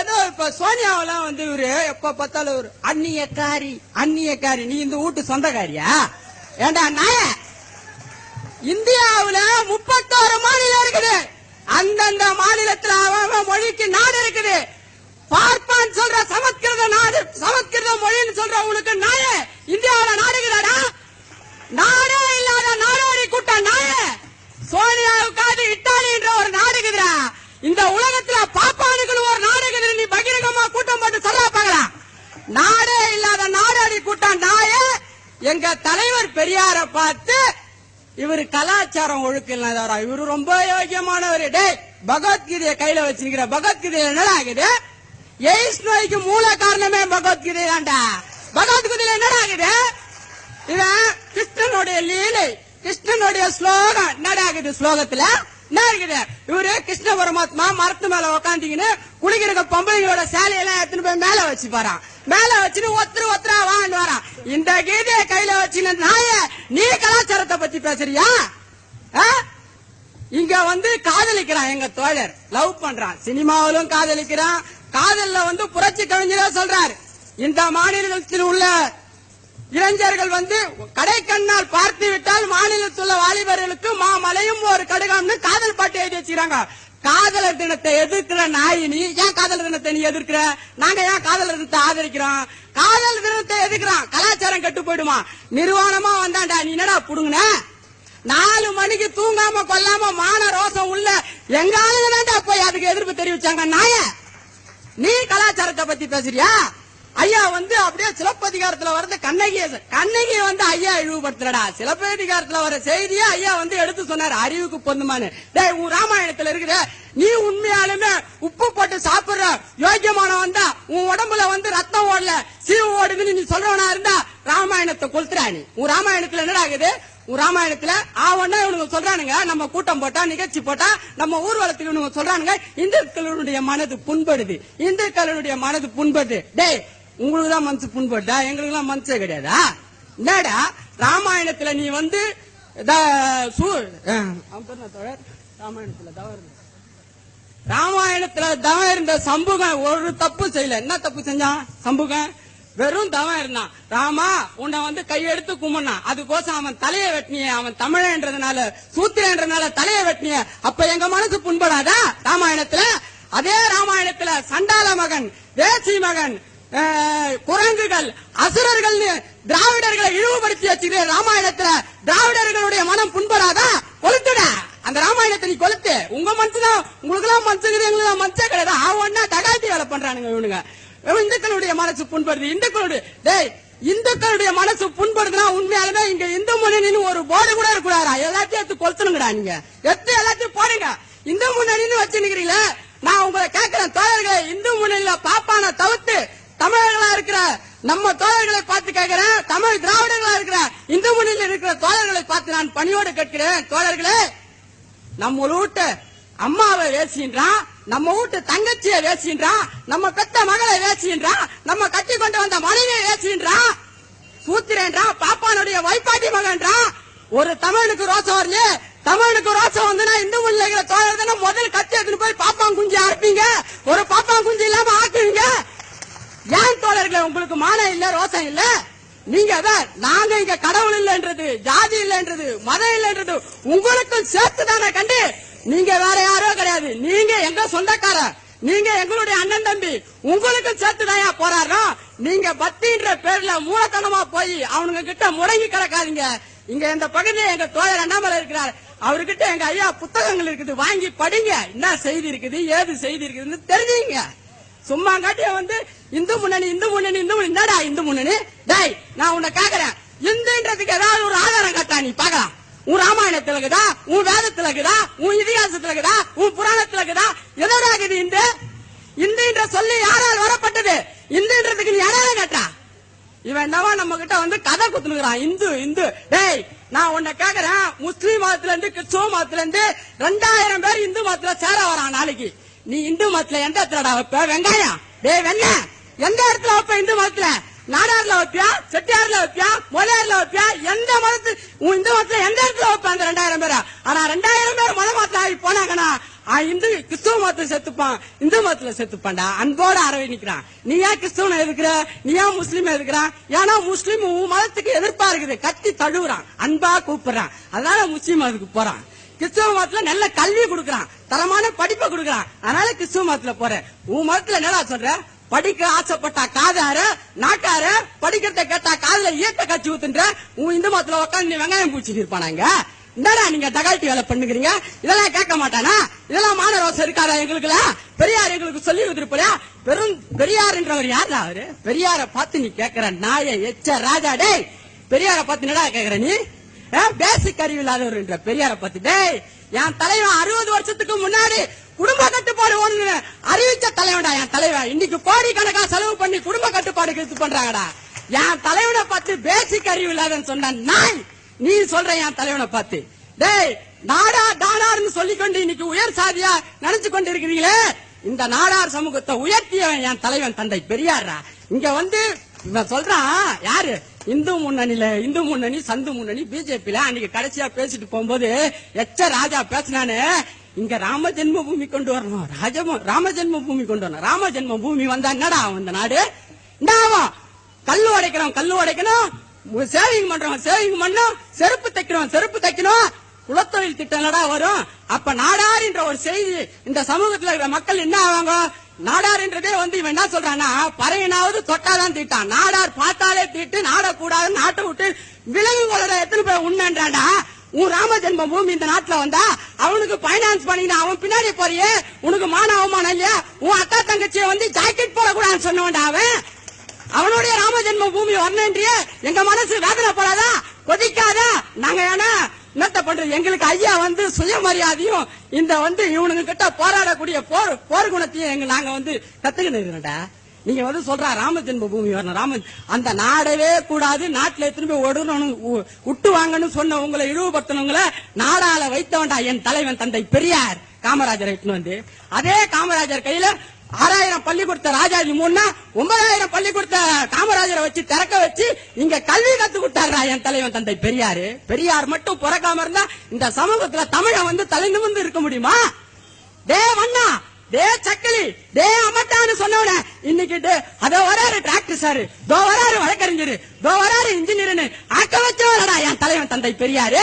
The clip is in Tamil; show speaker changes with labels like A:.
A: ஏதோ இப்ப சோனியாவெல்லாம் வந்து இவரு எப்ப பார்த்தாலும் ஒரு அந்நியக்காரி அந்நியக்காரி. நீ இந்த வீட்டு சொந்தக்காரியா? ஏண்டா நாய? இந்தியாவில முப்பத்தோரு மாநிலம் இருக்குது. அந்தந்த மாநிலத்துல அவன் மொழிக்கு நாடு இருக்குது. பார்ப்பான் சொல்ற சமஸ்கிருத நாடு சமஸ்கிருத மொழின்னு சொல்ற உனக்கு நாய? இந்தியாவில நாடுகிறாடா நாடே இல்லாத நாடோடி கூட்டம் நாய? சோனியாவுக்காவது இத்தாலின்ற ஒரு நாடுகிறா இந்த உலகத்தை பாப்பானுக்குன்னு ஒரு நாடுகுது நீ பகிரங்கமா கூட்டம் போட்டு சொல்ல பாக்கலாம் நாடே இல்லாத நாடோடி கூட்டம் நாய எங்க தலைவர் பெரியார பார்த்து இவரு கலாச்சாரம் ஒழுக்கம் இல்லாதவரா இவரு ரொம்ப யோகியமானவர் டே பகவத்கீதையை கையில வச்சிருக்கிற பகவத்கீதை என்னடா ஆகுது? எய்ஸ் நோய்க்கு மூல காரணமே பகவத்கீதை தான்டா. பகவத்கீதையில என்னடா ஆகுது? இவன் கிருஷ்ணனுடைய லீலை கிருஷ்ணனுடைய ஸ்லோகம். என்னடா ஆகுது ஸ்லோகத்துல? என்ன இருக்குது இவரு கிருஷ்ண பரமாத்மா மரத்து மேல உக்காந்தீங்கன்னு குளிக்கிற பொம்பளைங்களோட சேலையெல்லாம் எடுத்துன்னு போய் மேல வச்சு போறான் மேல வச்சுன்னு ஒத்துரு ஒத்துரா வான்னு வரான் இந்த கீதையை கையில வச்சுன்னு நாய நீ கலாச்சாரத்தை பத்தி பேசுறியா? ஆ? இங்க வந்து காதலிக்கிறான் எங்க தோழர். லவ் பண்றான். சினிமாவிலும் காதலிக்கிறான். காதல்ல வந்து புரட்சி கவிஞரா சொல்றாரு. இந்த மாநிலத்தில் உள்ள இளைஞர்கள் வந்து கடைக்கண்ணால் பார்த்து விட்டால் மாநிலத்தில் உள்ள வாலிபர்களுக்கு மாமலையும் ஒரு கடுகாம்னு காதல் பாட்டு எழுதி வச்சுக்கிறாங்க. காதலர் தினத்தை எதிர்க்கிற நாய் நீ ஏன் காதலர் தினத்தை நீ எதிர்க்கிற? நாங்க ஏன் காதலர் தினத்தை ஆதரிக்கிறோம்? காதல் தினத்தை எதிர்க்கிறோம் கலாச்சாரம் கெட்டு போயிடுமா? நிர்வாணமா வந்தாண்டா நீ என்னடா புடுங்கின? நாலு மணிக்கு தூங்காம கொல்லாம மான ரோசம் உள்ள எங்க ஆளுங்க தான்டா போய் அதுக்கு எதிர்ப்பு தெரிவிச்சாங்க நாய? நீ கலாச்சாரத்தை பத்தி பேசுறியா? ஐயா வந்து அப்படியே சிலப்பதிகாரத்துல வரது கண்ணகி கண்ணகி வந்து ஐயா இழிவுபடுத்தலடா சிலப்பதிகாரத்துல வர செய்தியை ஐயா வந்து எடுத்து சொன்னார். அறிவுக்கு பொந்துமானு டேய் உன் ராமாயணத்துல இருக்கிற நீ உண்மையாலுமே உப்பு போட்டு சாப்பிடுற யோக்கியமானவன் தான். உன் உடம்புல வந்து ரத்தம் ஓடல சீவு ஓடுதுன்னு நீ சொல்றவனா இருந்தா ராமாயணத்தை கொளுத்துறா நீ. உன் ராமாயணத்துல என்னடா ஆகுது உன் ராமாயணத்துல ஆவன்னா இவனுங்க சொல்றானுங்க. நம்ம கூட்டம் போட்டா நிகழ்ச்சி போட்டா நம்ம ஊர்வலத்துக்கு இவனுங்க சொல்றானுங்க. இந்துக்களுடைய மனது புண்படுது. இந்துக்களுடைய மனது புண்படுது. டேய் உங்களுக்கு தான் மனசு புண்பட்டா எங்களுக்கு எல்லாம் மனசே கிடையாதா? என்னடா ராமாயணத்துல நீ வந்து த- ராமாயணத்துல தவறு ராமாயணத்துல தவம் இருந்த சம்புகன் ஒரு தப்பு செய்யல. என்ன தப்பு செஞ்சான்? சம்புகன் வெறும் தவம் இருந்தான். ராமா உன்னை வந்து கையெடுத்து கும்பிடுனான். அதுக்கோசம் அவன் தலைய வெட்டினிய. அவன் தமிழன்றதுனால சூத்திரன்றதுனால தலைய வெட்டினிய. அப்ப எங்க மனசு புண்படாதா? ராமாயணத்துல? அதே ராமாயணத்துல சண்டால மகன் வேசி மகன் குரங்குகள் அசுரர்கள்னு திராவிடர்களை இழிவுபடுத்தி வச்சுக்கிற ராமாயணத்துல திராவிடர்களுடைய மனம் புண்படாதா? கொளுத்துட. அந்த ராமாயணத்தை நீ கொளுத்து. உங்க மனசு தான் உங்களுக்கு எல்லாம் மனசுக்குது எங்களுக்கு மனசே கிடையாது. ஆவன்னா தகாட்டி வேலை பண்றானுங்க இவனுங்க. இந்துக்களுடைய மனசு புண்படுது. இந்துக்களுடைய டேய் இந்துக்களுடைய மனசு புண்படுதுன்னா உண்மையாலுமே இங்க இந்து முன்னணின்னு ஒரு போர்டு கூட இருக்கக்கூடாதா எல்லாத்தையும் எடுத்து கொளுத்தணுங்கடா நீங்க. எடுத்து எல்லாத்தையும் போடுங்க. இந்து முன்னணின்னு வச்சுருக்கிறீங்களே நான் உங்களை கேட்கிறேன் தோழர்களை இந்து முன்னணியில பாப்பான தவிர்த்து தமிழர்களா இருக்கிற நம்ம தோழர்களை பார்த்து கேட்கிறேன். தமிழ் திராவிடர்களா இருக்கிற இந்து மொழியில் இருக்கிற தோழர்களை பார்த்து நான் பணியோடு கேட்கிறேன். தோழர்களே நம்ம வீட்டு அம்மாவை வேசின்றான் நம்ம வீட்டு தங்கச்சியை வேசின்றான் நம்ம பெத்த மகளை வேசின்றான் நம்ம கட்டி கொண்டு வந்த மனைவியை வேசின்றான். சூத்திரன்றான் பாப்பானுடைய வைப்பாட்டி மகன்றான். ஒரு தமிழுக்கு ரோசம் வரல தமிழுக்கு ரோசம் வந்துனா இந்து முன்னிலைகளை தோழர் தானே முதல் கத்தி எடுத்துன்னு போய் பாப்பான் குஞ்சு அறுப்பீங்க. ஒரு பாப்பான் குஞ்சு இல்லாம ஆக்குவீங்க. ஏன் தோழர்களே உங்களுக்கு மானம் இல்ல ரோசம் இல்ல? நீங்க தான் நாங்க இங்க கடவுள் இல்லைன்றது ஜாதி இல்லைன்றது மதம் இல்லைன்றது உங்களுக்கும் சேர்த்து தானே கண்டு. நீங்க வேற யாரோ கிடையாது. நீங்க எங்க சொந்தக்கார நீங்க எங்களுடைய அண்ணன் தம்பி உங்களுக்கும் சேர்த்து தான் போராடுறோம். நீங்க பக்தின்ற பேர்ல மூலத்தனமா போய் அவனுங்க கிட்ட முடங்கி கிடக்காதீங்க. இங்க இந்த பகுதியில எங்க தோழர் அண்ணாமலை இருக்கிறார். அவர்கிட்ட எங்க ஐயா புத்தகங்கள் இருக்குது. வாங்கி படிங்க. என்ன செய்தி இருக்குது ஏது செய்தி இருக்குதுன்னு தெரிஞ்சுங்க சும்மா காட்டிய வந்து இந்து முன்னணி இந்து முன்னணி இந்து முன்னணி என்னடா இந்து முன்னணி. டேய் நான் உன்னை கேக்குறேன். இந்துன்றதுக்கு ஏதாவது ஒரு ஆதாரம் காட்டா நீ பாக்கலாம் உன் ராமாயணத்துல இருக்குதா உன் வேதத்துல இருக்குதா உன் இதிகாசத்துல இருக்குதா உன் புராணத்துல இருக்குதா எதனாகுது இந்து. இந்துன்ற சொல்லி யாரால் வரப்பட்டது? இந்துன்றதுக்கு நீ யாரால கேட்டா? இவன் என்னவா நம்ம கிட்ட வந்து கதை குத்துனுக்குறான். இந்து இந்து. டேய் நான் உன்னை கேக்குறேன். முஸ்லீம் மதத்துல இருந்து கிறிஸ்துவ மதத்துல இருந்து ரெண்டாயிரம் பேர் இந்து மதத்துல சேர வரான் நாளைக்கு. நீ இந்து மதத்துல எந்த இடத்துலடா வைப்ப? வெங்காயம். டேய் வெண்ண. எந்த இடத்துல வைப்ப இந்து மதத்துல? நாடார்ல வைப்பியா? செட்டியார்ல வைப்பியா? மொழியார்ல வைப்பியா? எந்த மதத்து உன் இந்து மதத்துல எந்த இடத்துல வைப்ப அந்த ரெண்டாயிரம் பேரா? ஆனா ரெண்டாயிரம் பேர் மத மதத்துல ஆகி போனாங்கன்னா இந்து கிறிஸ்துவ மதத்துல செத்துப்பான். இந்து மதத்துல செத்துப்பான்டா. அன்போட அரவணிக்கிறான் நீ ஏன் கிறிஸ்துவனை எதுக்குற நீ ஏன் முஸ்லீம் எதுக்குறான் ஏன்னா முஸ்லீம் உன் மதத்துக்கு எதிர்ப்பா இருக்குது. கத்தி தழுவுறான். அன்பா கூப்பிடுறான். அதனால முஸ்லீம் மதத்துக்கு போறான். கிறிஸ்தவ மதத்துல நல்ல கல்வி கொடுக்கறான். தரமான படிப்பை கொடுக்கறான். அதனால கிறிஸ்தவ மதத்துல போறேன் உன் மதத்துல என்னடா சொல்ற? படிக்க ஆசைப்பட்டா காதாரு நாட்டாரு படிக்கிறத கேட்டா காதல இயக்க கட்சி ஊத்துன்ற உன் இந்து மதத்துல உட்காந்து நீ வெங்காயம் பூச்சி இருப்பானாங்க. என்னடா நீங்க டகால்ட்டி வேலை பண்ணுகிறீங்க? இதெல்லாம் கேட்க மாட்டானா? இதெல்லாம் மானரோசம் இருக்காரா எங்களுக்குலாம் பெரியார் எங்களுக்கு சொல்லி கொடுத்துருப்பா பெரும் பெரியார்ன்றவர் யாரா அவரு? பெரியார பார்த்து நீ கேக்குற நாய எச்ச ராஜா டேய். பெரியார பார்த்து என்னடா கேக்குற நீ? பேசிக் அறிவு இல்லாதவர்ன்ற பெரியார பார்த்து டேய் என் தலைவன் அறுபது வருஷத்துக்கு முன்னாடி குடும்ப கட்டுப்பாடு ஒண்ணு அறிவிச்ச தலைவன்டா என் தலைவன். இன்னைக்கு கோடி கணக்கா செலவு பண்ணி குடும்ப கட்டுப்பாடு இது பண்றாங்கடா. என் தலைவனை பார்த்து பேசிக் அறிவு இல்லாதன்னு சொன்ன நீ சொல்ற என் தலைவனை பார்த்து டேய் நாடா தானார்னு சொல்லிக்கொண்டு இன்னைக்கு உயர் சாதியா நினைச்சு கொண்டு இருக்கிறீங்களே இந்த நாடார் சமூகத்தை உயர்த்தியவன் என் தலைவன் தந்தை பெரியாரா இங்க வந்து இவன் சொல்றான் யாரு? இந்து முன்னணியில இந்து முன்னணி சந்து முன்னணி பிஜேபில அன்னைக்கு கடைசியா பேசிட்டு போகும்போது எச்ச ராஜா பேசினானு இங்க ராம ஜென்ம பூமி கொண்டு வரணும். ராஜம ராம ஜென்ம பூமி கொண்டு வரணும். ராம ஜென்ம பூமி வந்தா என்னடா இந்த நாடு? என்னவா கல்லு உடைக்கிறோம் கல்லு உடைக்கணும். சேவிங் பண்றோம் சேவிங் பண்ணும். செருப்பு தைக்கிறோம் செருப்பு தைக்கணும். குலத்தொழில் திட்டம் என்னடா வரும்? அப்ப நாடார் என்ற ஒரு செய்தி இந்த சமூகத்துல இருக்கிற மக்கள் என்ன ஆவாங்க? நாடார் என்றதே வந்து இவன் என்ன சொல்றான்னா பறையனாவது தொட்டாதான் தீட்டான். நாடார் பார்த்தாலே தீட்டு நாடக்கூடாது நாட்டை விட்டு விலங்குகளோட எத்தனை பேர் உண்மைன்றாடா உன் ராம ஜென்ம பூமி இந்த நாட்டுல வந்தா அவனுக்கு பைனான்ஸ் பண்ணினா அவன் பின்னாடி போறியே உனக்கு மான அவமானம் இல்லையா? உன் அக்கா தங்கச்சியை வந்து ஜாக்கெட் போடக்கூடாதுன்னு சொன்னவன்டா அவன். அவனுடைய ராம ஜென்ம பூமி வரணுன்றிய எங்க மனசு வேதனை போடாதா? கொதிக்காதா? நாங்க ஏன்னா என்னத்த பண்றது? எங்களுக்கு ஐயா வந்து சுயமரியாதையும் இந்த வந்து இவனுங்க கிட்ட போராடக்கூடிய போர் போர் குணத்தையும் எங்க நாங்க வந்து கத்துக்கிட்டு இருக்கிறோம்டா நீங்க வந்து சொல்றா ராம ஜென்ம பூமி வரணும். ராம அந்த நாடவே கூடாது. நாட்டுல திரும்பி போய் ஒடுணும் விட்டு வாங்கன்னு சொன்ன உங்களை இழிவுபடுத்தினவங்கள நாடால வைத்தவன்டா என் தலைவன் தந்தை பெரியார். காமராஜர் வந்து. அதே காமராஜர் கையில ஆறாயிரம் பள்ளி கொடுத்த ராஜாஜி மூணா ஒன்பதாயிரம் பள்ளி கொடுத்த காமராஜரை வச்சு திறக்க வச்சு இங்க கல்வி கத்து கொடுத்தாரா என் தலைவன் தந்தை பெரியாரு. பெரியார் மட்டும் பிறக்காம இருந்தா இந்த சமூகத்துல தமிழன் வந்து தலை நிமிந்து இருக்க முடியுமா? டே வண்ணா டே சக்கிலி டே அமட்டான்னு சொன்னவன இன்னைக்கு அதோ வராரு டிராக்டர் சாரு தோ வராரு வழக்கறிஞர் தோ வராரு இன்ஜினியர்னு ஆக்க வச்சவரடா என் தலைவன் தந்தை பெரியாரு.